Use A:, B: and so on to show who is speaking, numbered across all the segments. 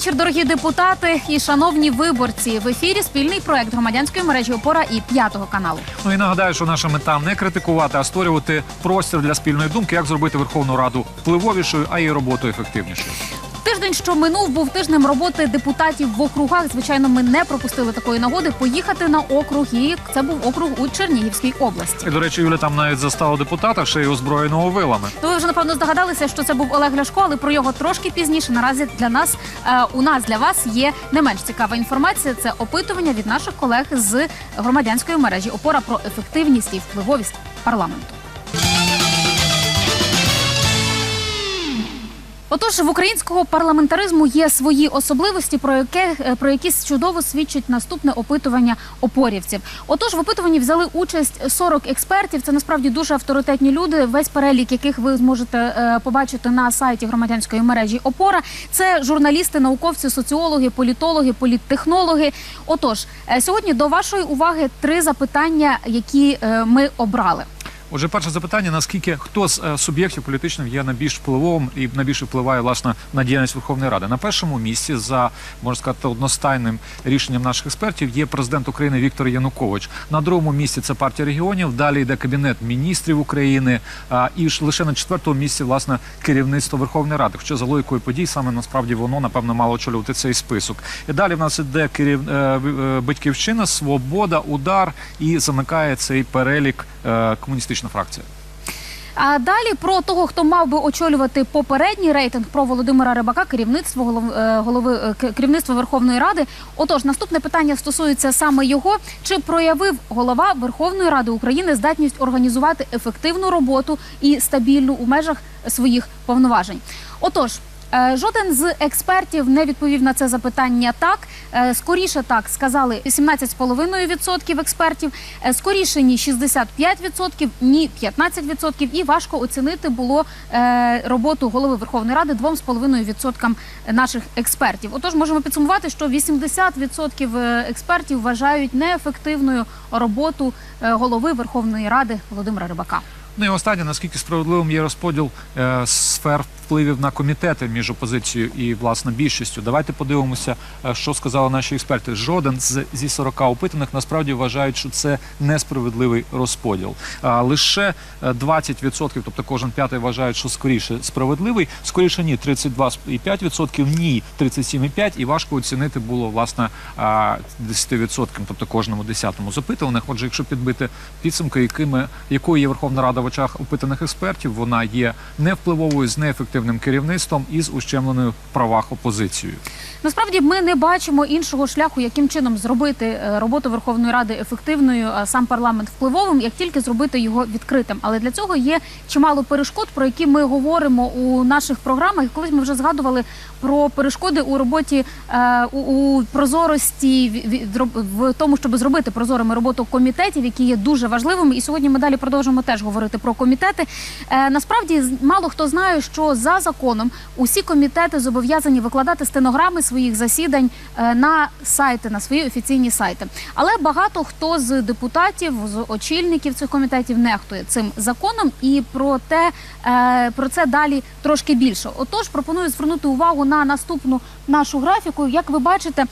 A: вечір, дорогі депутати і шановні виборці. В ефірі спільний проект громадянської мережі Опора і п'ятого каналу.
B: Ну і нагадаю, що наша мета не критикувати, а створювати простір для спільної думки, як зробити Верховну Раду впливовішою, а її роботу ефективнішою.
A: Тиждень, що минув, був тижнем роботи депутатів в округах. Звичайно, ми не пропустили такої нагоди поїхати на округ. І це був округ у Чернігівській області.
B: І до речі, Юля там навіть застала депутата, ще й озброєного вилами.
A: Ну, ви вже напевно здогадалися, що це був Олег Ляшко, але про його трошки пізніше. Наразі для нас е, у нас для вас є не менш цікава інформація. Це опитування від наших колег з громадянської мережі Опора про ефективність і впливовість парламенту. Отож, в українського парламентаризму є свої особливості, про яке е, про які чудово свідчить наступне опитування опорівців. Отож, в опитуванні взяли участь 40 експертів. Це насправді дуже авторитетні люди. Весь перелік яких ви зможете е, побачити на сайті громадянської мережі Опора. Це журналісти, науковці, соціологи, політологи, політтехнологи. Отож, е, сьогодні до вашої уваги три запитання, які ми обрали.
B: Отже, перше запитання: наскільки хто з е, суб'єктів політичних є найбільш впливовим і найбільше впливає власне на діяльність Верховної Ради? На першому місці за можна сказати одностайним рішенням наших експертів є президент України Віктор Янукович. На другому місці це партія регіонів. Далі йде кабінет міністрів України. А, і ж лише на четвертому місці власне керівництво Верховної Ради. Хоча за логікою подій саме насправді воно напевно мало очолювати цей список. І далі в нас іде керів... е, е, батьківщина, свобода, удар і замикає цей перелік е, комуністична фракція.
A: А далі про того, хто мав би очолювати попередній рейтинг про Володимира Рибака, керівництво голов, е, голови е, к- керівництва Верховної Ради. Отож, наступне питання стосується саме його. Чи проявив голова Верховної Ради України здатність організувати ефективну роботу і стабільну у межах своїх повноважень? Отож. Е, Жоден з експертів не відповів на це запитання так. Е, Скоріше так сказали 17,5% експертів, е, скоріше ні 65%, ні 15%. І важко оцінити було роботу голови Верховної Ради 2,5% наших експертів. Отож, можемо підсумувати, що 80% е, експертів вважають неефективною роботу голови Верховної Ради Володимира Рибака.
B: Ну і останнє, наскільки справедливим є розподіл е, сфер впливів на комітети між опозицією і власне більшістю. Давайте подивимося, е, що сказали наші експерти. Жоден з зі 40 опитаних насправді вважають, що це несправедливий розподіл. А лише е, 20%, тобто кожен п'ятий вважають, що скоріше справедливий. Скоріше ні, 32,5%, ні, 37,5%. І важко оцінити було власне а, 10%, тобто кожному десятому з. Отже, якщо підбити підсумки, якими якою є Верховна Рада в очах опитаних експертів, вона є невпливовою з неефективним керівництвом і з ущемленою в правах опозицією.
A: Насправді ми не бачимо іншого шляху, яким чином зробити е, роботу Верховної Ради ефективною, а сам парламент впливовим, як тільки зробити його відкритим. Але для цього є чимало перешкод, про які ми говоримо у наших програмах. Колись ми вже згадували про перешкоди у роботі е, у, прозорості в тому, щоб зробити прозорими роботу комітетів, які є дуже важливими. І сьогодні ми далі продовжимо теж говорити про комітети. Е, насправді мало хто знає, що за законом усі комітети зобов'язані викладати стенограми своїх засідань е, на сайти, на свої офіційні сайти. Але багато хто з депутатів, з очільників цих комітетів нехтує цим законом, і про те е, про це далі трошки більше. Отож, пропоную звернути увагу на наступну нашу графіку. Як ви бачите,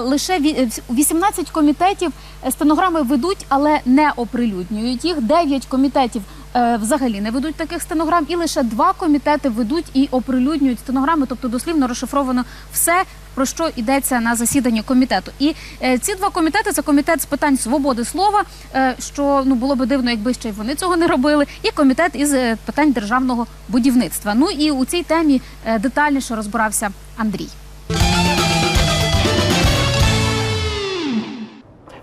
A: лише ві- е, 18 комітетів стенограми ведуть, але не оприлюднюють їх. 9 комітетів взагалі не ведуть таких стенограм, і лише два комітети ведуть і оприлюднюють стенограми, тобто дослівно розшифровано все. Про що йдеться на засіданні комітету, і е, ці два комітети це комітет з питань свободи слова, е, що ну було би дивно, якби ще й вони цього не робили, і комітет із е, питань державного будівництва. Ну і у цій темі е, детальніше розбирався Андрій.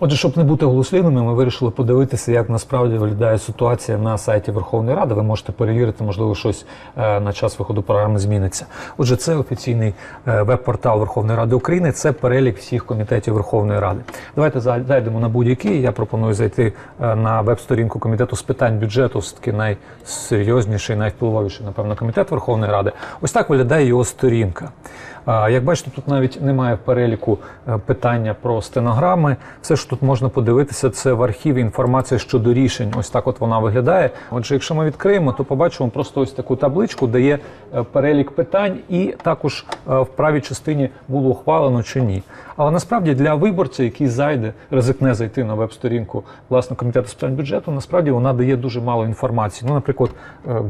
C: Отже, щоб не бути голослівними, ми вирішили подивитися, як насправді виглядає ситуація на сайті Верховної Ради. Ви можете перевірити, можливо, щось е, на час виходу програми зміниться. Отже, це офіційний е, веб-портал Верховної Ради України. Це перелік всіх комітетів Верховної Ради. Давайте зайдемо на будь-який. Я пропоную зайти е, на веб-сторінку комітету з питань бюджету, все таки найсерйозніший, найвпливовіший, напевно, комітет Верховної Ради. Ось так виглядає його сторінка.
B: Як бачите, тут навіть немає в переліку е, питання про стенограми. Все, що тут можна подивитися, це в архіві інформація щодо рішень. Ось так от вона виглядає. Отже, якщо ми відкриємо, то побачимо просто ось таку табличку, де є е, перелік питань, і також е, в правій частині було ухвалено чи ні. Але насправді для виборця, який зайде, ризикне зайти на веб-сторінку власне комітету з питань бюджету, насправді вона дає дуже мало інформації. Ну, наприклад,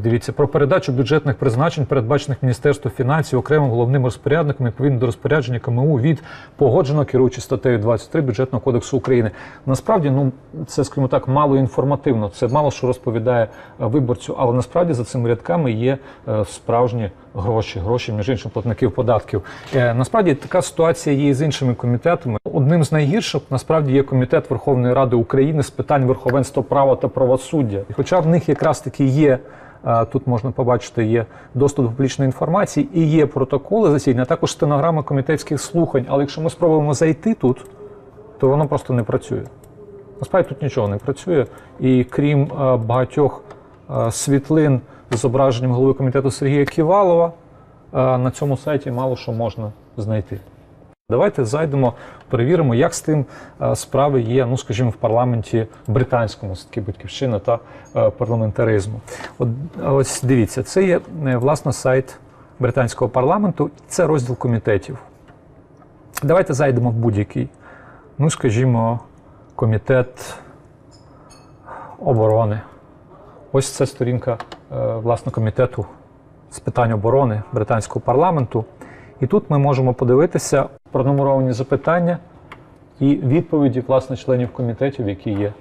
B: дивіться про передачу бюджетних призначень, передбачених Міністерством фінансів окремим головним розпорядником відповідно до розпорядження КМУ від погоджено керуючи статтею 23 бюджетного кодексу України. Насправді, ну це скажімо так, мало інформативно. Це мало що розповідає е, виборцю, але насправді за цими рядками є е, справжні гроші, гроші між іншим платників податків. Е, Насправді така ситуація є і з іншими комітетами. Одним з найгірших насправді є комітет Верховної Ради України з питань верховенства права та правосуддя. І хоча в них якраз таки є. Тут можна побачити, є доступ до публічної інформації і є протоколи засідання, а також стенограми комітетських слухань. Але якщо ми спробуємо зайти тут, то воно просто не працює. Насправді тут нічого не працює. І крім багатьох світлин з зображенням голови комітету Сергія Ківалова, на цьому сайті мало що можна знайти. Давайте зайдемо, перевіримо, як з тим е, справи є, ну скажімо, в парламенті британському, це таки батьківщина та е, парламентаризму. От ось дивіться, це є е, власне сайт британського парламенту, це розділ комітетів. Давайте зайдемо в будь-який. Ну, скажімо, комітет оборони. Ось це сторінка е, власне комітету з питань оборони британського парламенту. І тут ми можемо подивитися пронумеровані запитання і відповіді власне членів комітетів, які є.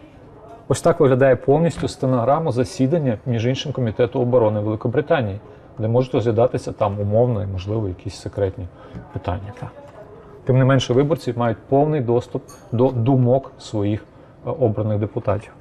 B: Ось так виглядає повністю стенограма засідання, між іншим комітету оборони Великобританії, де можуть розглядатися там умовно і, можливо, якісь секретні питання. Так. Тим не менше, виборці мають повний доступ до думок своїх е, обраних депутатів.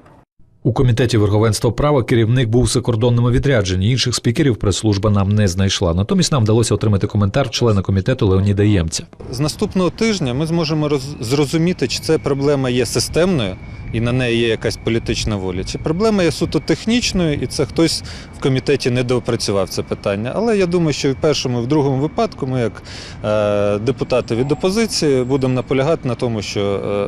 D: У комітеті верховенства права керівник був в закордонному відрядженні. Інших спікерів прес-служба нам не знайшла. Натомість нам вдалося отримати коментар члена комітету Леоніда Ємця.
E: З наступного тижня ми зможемо роз- зрозуміти, чи це проблема є системною і на неї є якась політична воля, чи проблема є суто технічною, і це хтось в комітеті не доопрацював це питання. Але я думаю, що в першому, і в другому випадку ми, як е, депутати від опозиції, будемо наполягати на тому, що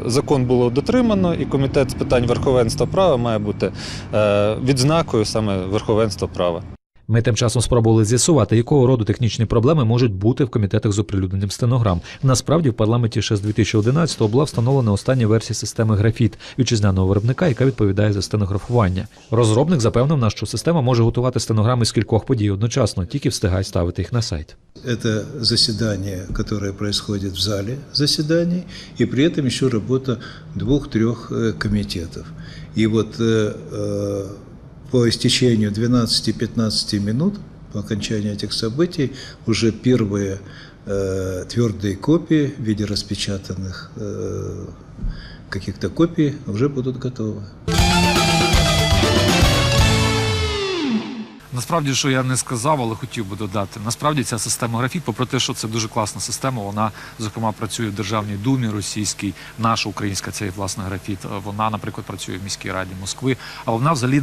E: е, закон було дотримано, і комітет з питань верховенства права має бути е, відзнакою саме верховенства права.
D: Ми тим часом спробували з'ясувати, якого роду технічні проблеми можуть бути в комітетах з оприлюдненням стенограм. Насправді в парламенті ще з 2011-го була встановлена остання версія системи графіт вітчизняного виробника, яка відповідає за стенографування. Розробник запевнив нас, що система може готувати стенограми з кількох подій одночасно, тільки встигай ставити їх на сайт.
F: Это заседание, которое происходит в зале заседаний, и при этом еще работа двух-трех э, комитетов. И вот э, э, по истечению 12-15 минут, по окончании этих событий, уже первые э, твердые копии в виде распечатанных э, каких-то копий уже будут готовы.
G: Насправді, що я не сказав, але хотів би додати. Насправді ця система графіт, попри те, що це дуже класна система, вона зокрема працює в Державній думі російській, наша українська цей власне графіт. Вона, наприклад, працює в міській раді Москви. А вона взагалі е,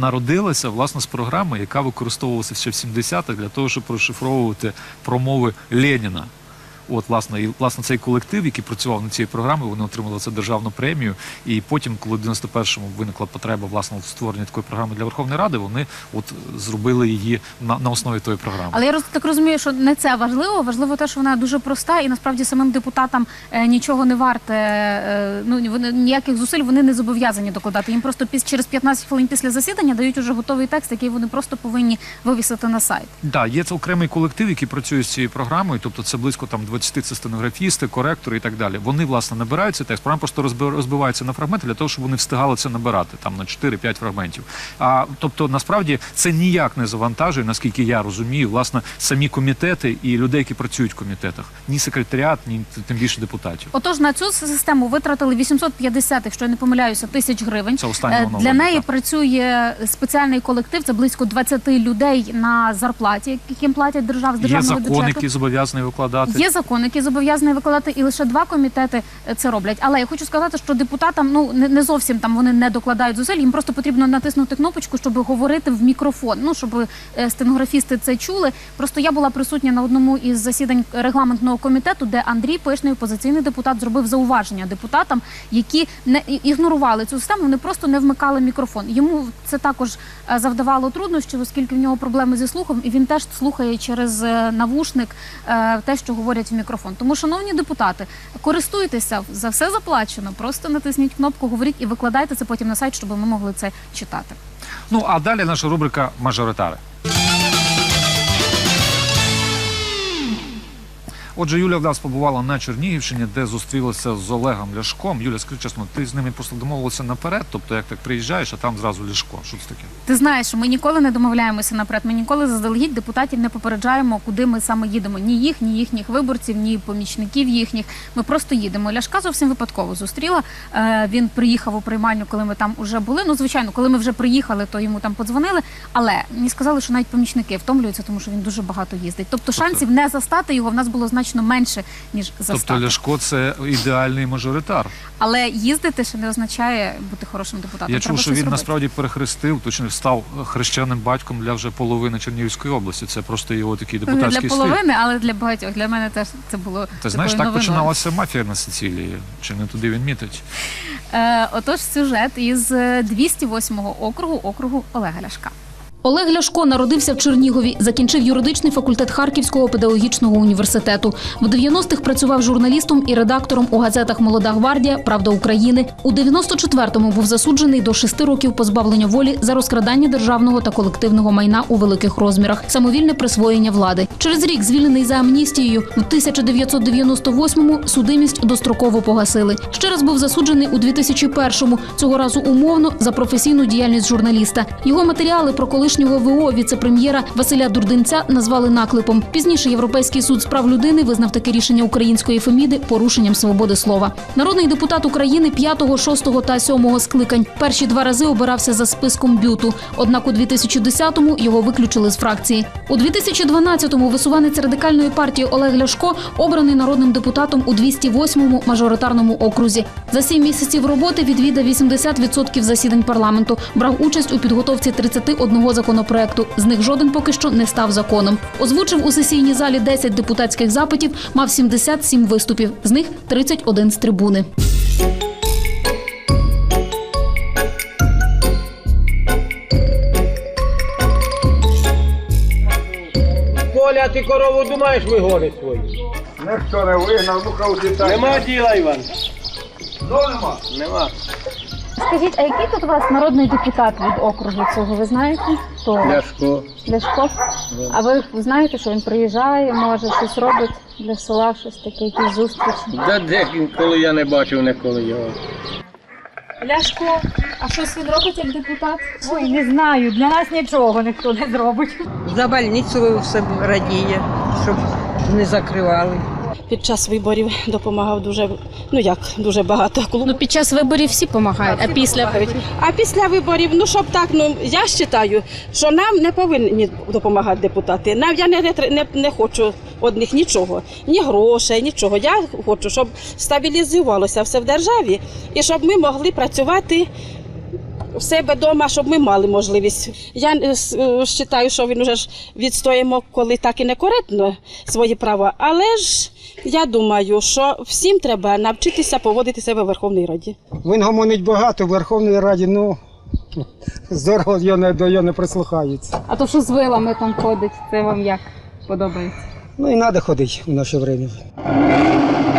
G: народилася власне з програми, яка використовувалася ще в 70-х для того, щоб розшифровувати промови Леніна. От, власне, і власне цей колектив, який працював над цією програмою, вони отримали це державну премію. І потім, коли в 91-му виникла потреба власне в створенні такої програми для Верховної Ради, вони от зробили її на, на основі тої програми.
A: Але я роз- так розумію, що не це важливо. Важливо те, що вона дуже проста, і насправді самим депутатам е, нічого не варте. е, ну вони ніяких зусиль вони не зобов'язані докладати. Їм просто піс через 15 хвилин після засідання дають уже готовий текст, який вони просто повинні вивісити на сайт.
G: Так, є це окремий колектив, який працює з цією програмою, тобто це близько там 20 це стенографісти, коректори і так далі. Вони власне набирають цей текст, програма просто розби- розбивається на фрагменти для того, щоб вони встигали це набирати там на 4-5 фрагментів. А тобто, насправді це ніяк не завантажує, наскільки я розумію, власне, самі комітети і людей, які працюють в комітетах, ні секретаріат, ні тим більше депутатів.
A: Отож, на цю систему витратили 850, якщо я не помиляюся, тисяч гривень.
G: Це останнє
A: Е, Для неї
G: так.
A: працює спеціальний колектив. Це близько 20 людей на зарплаті, яким платять держав з
G: Є
A: державного
G: закон,
A: бюджету.
G: який зобов'язаний викладати.
A: Є закон. Закон, який зобов'язаний викладати, і лише два комітети е, це роблять. Але я хочу сказати, що депутатам ну не, зовсім там вони не докладають зусиль. Їм просто потрібно натиснути кнопочку, щоб говорити в мікрофон. Ну щоб е, стенографісти це чули. Просто я була присутня на одному із засідань регламентного комітету, де Андрій Пишний, опозиційний депутат, зробив зауваження депутатам, які не ігнорували цю систему. Вони просто не вмикали мікрофон. Йому це також е, завдавало труднощів, оскільки в нього проблеми зі слухом, і він теж слухає через навушник те, що говорять в мікрофон. Тому, шановні депутати, користуйтеся за все заплачено. Просто натисніть кнопку, говоріть і викладайте це потім на сайт, щоб ми могли це читати.
B: Ну а далі наша рубрика Мажоритари. Отже, Юля в нас побувала на Чернігівщині, де зустрілася з Олегом Ляшком. Юля, скажи чесно, ти з ними просто домовилася наперед, тобто як так приїжджаєш, а там зразу Ляшко. Що це таке?
A: Ти знаєш, ми ніколи не домовляємося наперед. Ми ніколи заздалегідь депутатів не попереджаємо, куди ми саме їдемо. Ні їх, ні їхніх виборців, ні помічників їхніх. Ми просто їдемо. Ляшка зовсім випадково зустріла. Е, він приїхав у приймальню, коли ми там вже були. Ну, звичайно, коли ми вже приїхали, то йому там подзвонили. Але мені сказали, що навіть помічники втомлюються, тому що він дуже багато їздить. Тобто шансів не застати його в нас було значно менше ніж застати.
B: Тобто Ляшко це ідеальний мажоритар.
A: Але їздити ще не означає бути хорошим депутатом.
B: Я чув, що він
A: робити.
B: насправді перехрестив, точніше став хрещеним батьком для вже половини Чернігівської області. Це просто його такий депутатський стиль.
A: половини, але для багатьох. Для мене теж це було
B: Ти знаєш, так
A: новиною.
B: починалася мафія на Сицилії. Чи не туди він мітить?
A: Е, отож, сюжет із е, 208-го округу округу Олега Ляшка. Олег Ляшко народився в Чернігові, закінчив юридичний факультет Харківського педагогічного університету. В 90-х працював журналістом і редактором у газетах Молода гвардія, Правда України. У 94-му був засуджений до шести років позбавлення волі за розкрадання державного та колективного майна у великих розмірах, самовільне присвоєння влади. Через рік звільнений за амністією. В 1998-му судимість достроково погасили. Ще раз був засуджений у 2001-му, цього разу умовно за професійну діяльність журналіста. Його матеріали про колишнього ВО віце-прем'єра Василя Дурдинця назвали наклепом. Пізніше Європейський суд з прав людини визнав таке рішення української Феміди порушенням свободи слова. Народний депутат України 5, 6 та 7 скликань. Перші два рази обирався за списком бюту. Однак у 2010-му його виключили з фракції. У 2012-му висуванець радикальної партії Олег Ляшко обраний народним депутатом у 208-му мажоритарному окрузі. За сім місяців роботи відвідав 80% засідань парламенту. Брав участь у підготовці 31 законопроекту. З них жоден поки що не став законом. Озвучив у сесійній залі 10 депутатських запитів, мав 77 виступів. З них 31 з трибуни.
H: Коля, ти корову думаєш вигонить свою?
I: Ніхто не вигнав, ну хай.
H: Нема діла, Іван.
I: Ну нема.
H: Нема.
A: Скажіть, а який тут у вас народний депутат від округу цього? Ви знаєте? Хто?
H: Ляшко.
A: Ляшко? А ви знаєте, що він приїжджає, може щось робить для села, щось таке, якісь зустрічі?
H: Да де коли я не бачив ніколи його.
A: Ляшко, а щось він робить як депутат?
J: Ой, не знаю, для нас нічого ніхто не зробить.
K: За больницю все радіє, щоб не закривали.
L: Під час виборів допомагав дуже, ну як дуже багато клуб.
A: Ну під час виборів всі допомагають, а після
L: А після виборів, ну щоб так, ну я вважаю, що нам не повинні допомагати депутати. Нам я не, не, не хочу від них нічого, ні грошей, нічого. Я хочу, щоб стабілізувалося все в державі і щоб ми могли працювати. У себе вдома, щоб ми мали можливість. Я е, е, вважаю, що він уже ж відстоїмо, коли так і некоректно свої права. Але ж я думаю, що всім треба навчитися поводити себе в Верховній Раді.
I: Він гомонить багато в Верховній Раді, ну здорово його не, до його не прислухаються.
A: А то що з вилами там ходить, це вам як подобається?
I: Ну і треба ходити в наше время.
A: –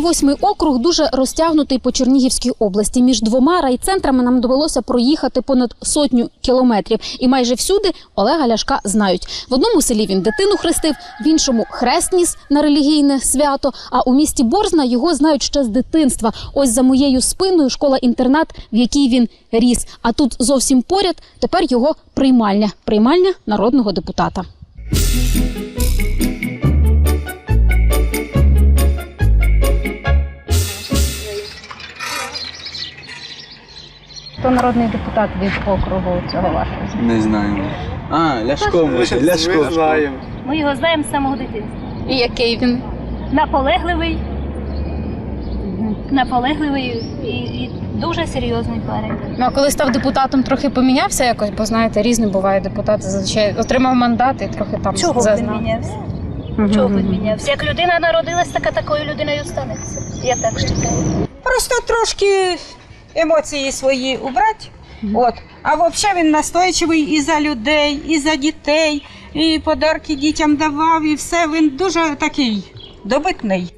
A: 208 округ дуже розтягнутий по Чернігівській області. Між двома райцентрами нам довелося проїхати понад сотню кілометрів. І майже всюди Олега Ляшка знають. В одному селі він дитину хрестив, в іншому хрест ніс на релігійне свято. А у місті Борзна його знають ще з дитинства. Ось за моєю спиною школа-інтернат, в якій він ріс. А тут зовсім поряд тепер його приймальня, приймальня народного депутата. Хто народний депутат від округу цього вашого?
M: Не знаю. А, Ляшко може, Ляшко.
J: Ми його знаємо з самого дитинства.
A: І який він?
J: Наполегливий. Наполегливий і, і дуже серйозний парень.
A: Ну, а коли став депутатом, трохи помінявся якось, бо знаєте, різні бувають депутати. Зазвичай отримав мандат і трохи там
J: Чого б він
A: зазнав.
J: мінявся? Чого б він мінявся? Як людина народилась, така такою людиною станеться. Я так вважаю.
K: Просто трошки емоції свої убрати. От. А взагалі він настойчивий і за людей, і за дітей, і подарки дітям давав, і все. Він дуже такий добитний.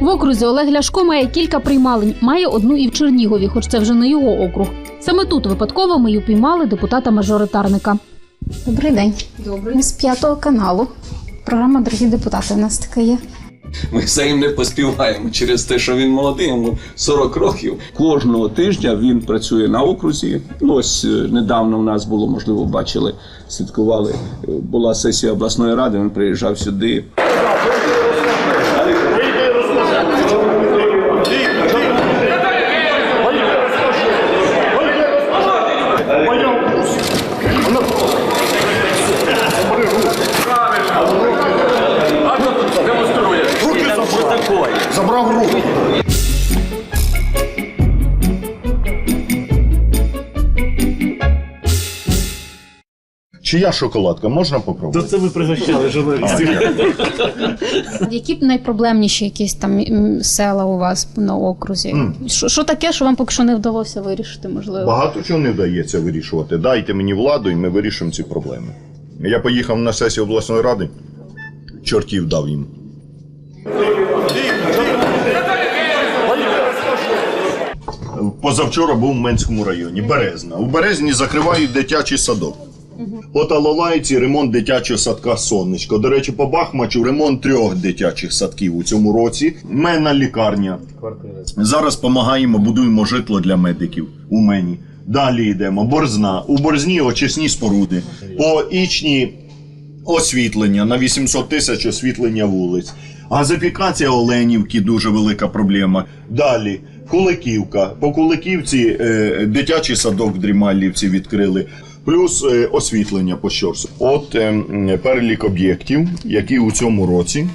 A: В окрузі Олег Ляшко має кілька приймалень, має одну і в Чернігові, хоч це вже не його округ. Саме тут випадково ми й упіймали депутата-мажоритарника. Добрий день. Добрий. Ми з п'ятого каналу. Програма Дорогі депутати у нас така є.
N: Ми ним не поспіваємо через те, що він молодий, йому 40 років. Кожного тижня він працює на окрузі. Ну ось е, недавно в нас було, можливо, бачили, слідкували. е, Була сесія обласної ради. Він приїжджав сюди.
O: Чия шоколадка? Можна попробувати?
P: це ви пригощали журналістів.
A: Які б найпроблемніші якісь там села у вас на окрузі? Що, що таке, що вам поки що не вдалося вирішити, можливо?
O: Багато чого не вдається вирішувати. Дайте мені владу, і ми вирішимо ці проблеми. Я поїхав на сесію обласної ради, чортів дав їм. Позавчора був в Менському районі, Березна. У Березні закривають дитячий садок. От Алолайці ремонт дитячого садка Сонечко. До речі, по Бахмачу ремонт трьох дитячих садків у цьому році. Менна лікарня. Зараз допомагаємо, будуємо житло для медиків у мені. Далі йдемо. Борзна. У Борзні очисні споруди. По Ічні освітлення на 800 тисяч освітлення вулиць. Газифікація Оленівки дуже велика проблема. Далі Куликівка. По Куликівці е, дитячий садок в Дрімалівці відкрили. Плюс е, освітлення по Щорсу. От е, перелік об'єктів, які у цьому році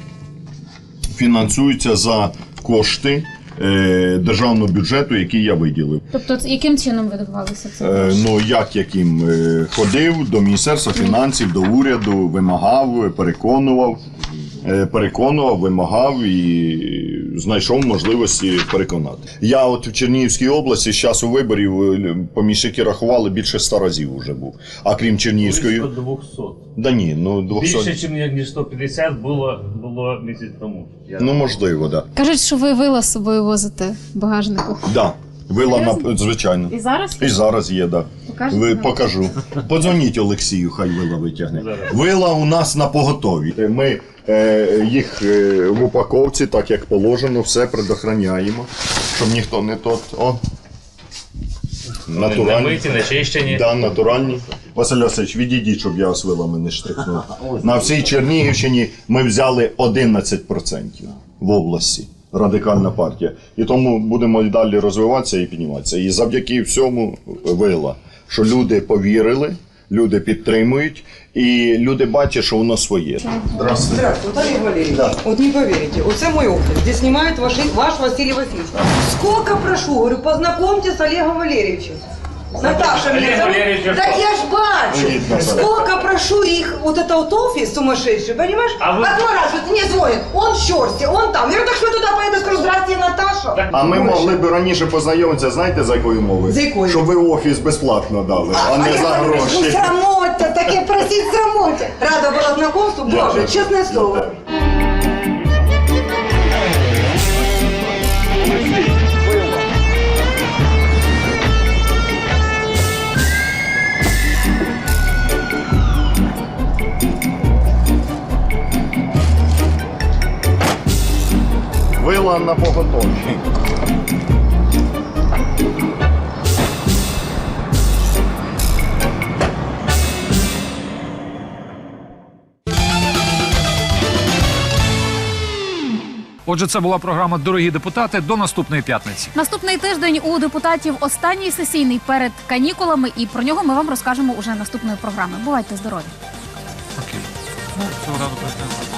O: фінансуються за кошти е, державного бюджету, який я виділив.
A: Тобто, яким чином видавалися
O: це? Ну як яким ходив до міністерства фінансів, до уряду, вимагав, переконував, переконував, вимагав і знайшов можливості переконати. Я от в Чернігівській області з часу виборів е, поміщики рахували більше ста разів вже був. А крім Чернігівської,
P: Близько 200.
O: да ні, ну 200...
P: Більше, ніж ніж 150 було, було місяць тому. Я-
O: Ну можливо, да.
A: Кажуть, що ви вила з собою возите в багажнику.
O: Да. Вила на звичайно.
A: І зараз?
O: І зараз є, так.
A: Покажете
O: Ви покажу. Подзвоніть Олексію, хай вила витягне. Вила у нас на поготові. Ми е, їх е, в упаковці, так як положено, все предохраняємо, щоб ніхто не тот. О. Натуральні.
P: Намиті, начищені.
O: Да, натуральні. Василь Васильович, відійдіть, щоб я вас вилами не штрихнув. На всій Чернігівщині ми взяли 11% в області. Радикальна партія. І тому будемо і далі розвиватися і підніматися. І завдяки всьому вила, що люди повірили, люди підтримують, і люди бачать, що воно своє. Здравствуйте.
Q: Здравствуйте, Олег Валерьевич. Вот не поверите, вот это мой офис, где снимает ваш, ваш Василий Васильевич. Сколько прошу, говорю, познакомьтесь с Олегом Валерьевичем. Наташа
P: Олег
Q: меня зовут.
P: Валерьевич,
Q: Так
P: что?
Q: я ж бачу.
O: Привет, Наташа.
Q: Сколько прошу их, вот это вот офис сумасшедший, понимаешь?
P: А вы-
Q: Отмораживают, мне звонят, он в Щорсте, он там. Я говорю, так что я туда поеду, скажу, здравствуйте, Наташа.
O: А ми
Q: Боже.
O: могли б раніше познайомитися, знаєте, за якою мовою?
Q: За якою?
O: Щоб ви офіс безплатно дали, а, не
Q: Олег
O: за
Q: Валерьевич, ну
O: гроші.
Q: срамота, таке просить срамота. Рада была знакомству, боже, честное слово.
O: Вила на поготові.
B: Отже, це була програма Дорогі депутати. До наступної п'ятниці.
A: Наступний тиждень у депутатів останній сесійний перед канікулами, і про нього ми вам розкажемо уже наступної програми. Бувайте здорові!
B: Окей. Ну, цього разу